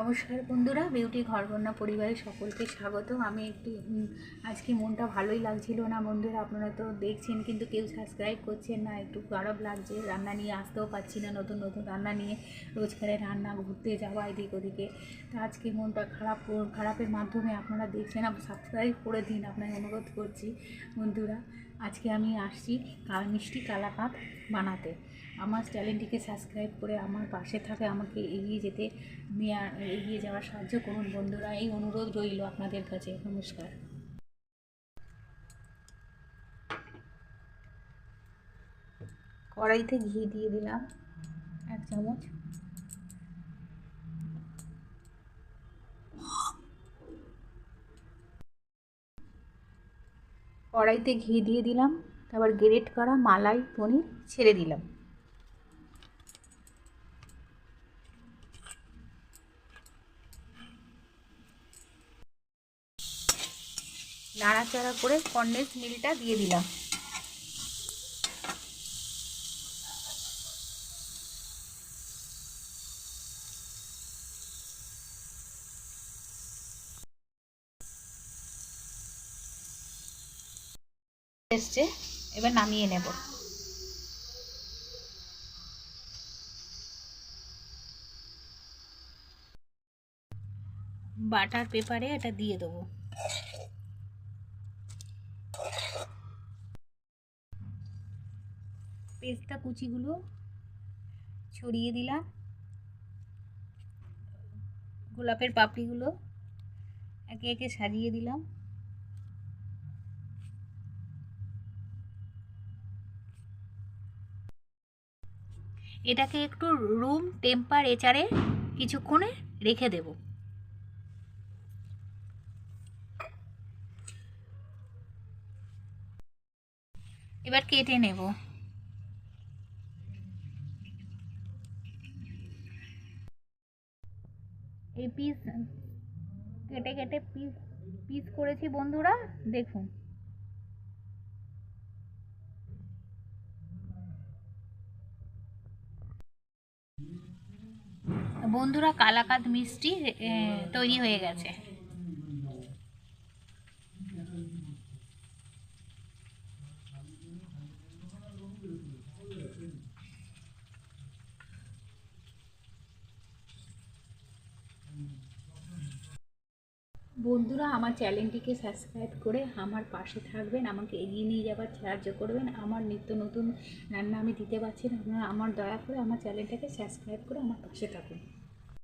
নমস্কার বন্ধুরা, বিউটি ঘরকন্যা পরিবারের সকলকে স্বাগত। আমি একটু আজকে মনটা ভালোই লাগছিল না বন্ধুরা, আপনারা তো দেখছেন কিন্তু কেউ সাবস্ক্রাইব করছেন না, একটু খারাপ লাগছে, রান্না নিয়ে আসতেও পারছি না, নতুন নতুন রান্না নিয়ে রোজগারের রান্না ঘুরতে যাওয়া এদিক ওদিকে। তো আজকে মনটা খারাপ, খারাপের মাধ্যমে আপনারা দেখছেন সাবস্ক্রাইব করে দিন আপনার অনুরোধ করছি বন্ধুরা। আজকে আমি আসছি কাল মিষ্টি কালাকাঁদ বানাতে। আমার চ্যানেলটিকে সাবস্ক্রাইব করে আমার পাশে থাকে আমাকে এগিয়ে যেতে এগিয়ে যাওয়ার সাহায্য করুন। বন্ধুরা এই অনুরোধ রইল আপনাদের কাছে। নমস্কার। কড়াইতে ঘি দিয়ে দিলাম। এক চামচ। কড়াইতে ঘি দিয়ে দিলাম, তারপর গ্রেট করা মালাই পনির ছেড়ে দিলাম। নাড়াচাড়া করে কন্ডেন্স মিলটা দিয়ে দিলাম। এসছে, এবার নামিয়ে নেব। বাটার পেপারে এটা দিয়ে দেবো। পেস্তা কুচিগুলো ছড়িয়ে দিলাম। গোলাপের পাপড়িগুলো একে একে সাজিয়ে দিলাম। এটাকে একটু রুম টেম্পারেচারে কিছুক্ষণে রেখে দেব। এবার কেটে নেব। এই পিস কেটে কেটে পিস পিস করেছি বন্ধুরা, দেখুন। বন্ধুরা কালাকাদ মিষ্টি তৈরি হয়ে গেছে। বন্ধুরা, আমার চ্যানেলটিকে সাবস্ক্রাইব করে আমার পাশে থাকবেন, আমাকে এগিয়ে নিয়ে যাওয়ার সাহায্য করবেন। আমার নিত্য নতুন রান্না আমি দিতে পারছি না। আপনারা আমার দয়া করে আমার চ্যানেলটাকে সাবস্ক্রাইব করে আমার পাশে থাকুন।